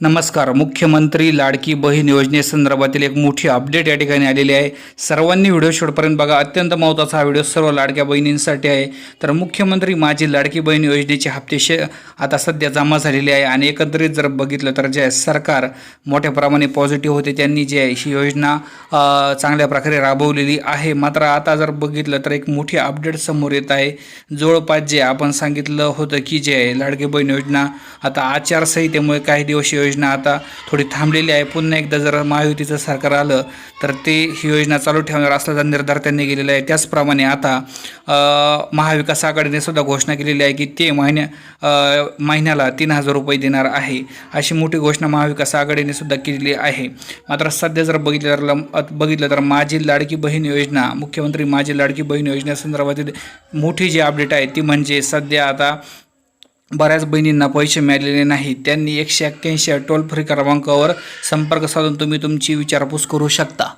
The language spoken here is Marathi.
नमस्कार. मुख्यमंत्री लाडकी बहीण योजनेसंदर्भातील एक मोठी अपडेट या ठिकाणी आलेली आहे. सर्वांनी व्हिडिओ शेवटपर्यंत बघा. अत्यंत महत्त्वाचा हा व्हिडिओ सर्व लाडक्या बहिणींसाठी आहे. तर मुख्यमंत्री माझी लाडकी बहीण योजनेचे हप्ते शे आता सध्या जमा झालेले आहे आणि एकत्रित जर बघितलं तर जे सरकार मोठ्या प्रमाणे पॉझिटिव्ह होते त्यांनी जे आहे ही योजना चांगल्या प्रकारे राबवलेली आहे. मात्र आता जर बघितलं तर एक मोठी अपडेट समोर येत आहे. जवळपास जे आपण सांगितलं होतं की जे आहे लाडकी बहीण योजना आता आचारसंहितेमुळे काही दिवस योजना आता थोडी थांबलेली आहे. पुन्हा एकदा जर महायुतीचं सरकार आलं तर ते ही योजना चालू ठेवणार असल्याचा निर्धार त्यांनी केलेला आहे. त्याचप्रमाणे आता महाविकास आघाडीने सुद्धा घोषणा केलेली आहे की ते महिन्या महिन्याला तीन हजार रुपये देणार आहे. अशी मोठी घोषणा महाविकास आघाडीने सुद्धा केलेली आहे. मात्र सध्या जर बघितलं तर बघितलं तर माझी लाडकी बहीण योजना मुख्यमंत्री माझी लाडकी बहीण योजनेसंदर्भातील मोठी जी अपडेट आहे ती म्हणजे सध्या आता बऱ्याच बहिणींना पैसे मिळालेले नाहीत त्यांनी एकशे एक्क्याऐंशी टोल फ्री क्रमांकावर संपर्क साधून तुम्ही तुमची विचारपूस करू शकता.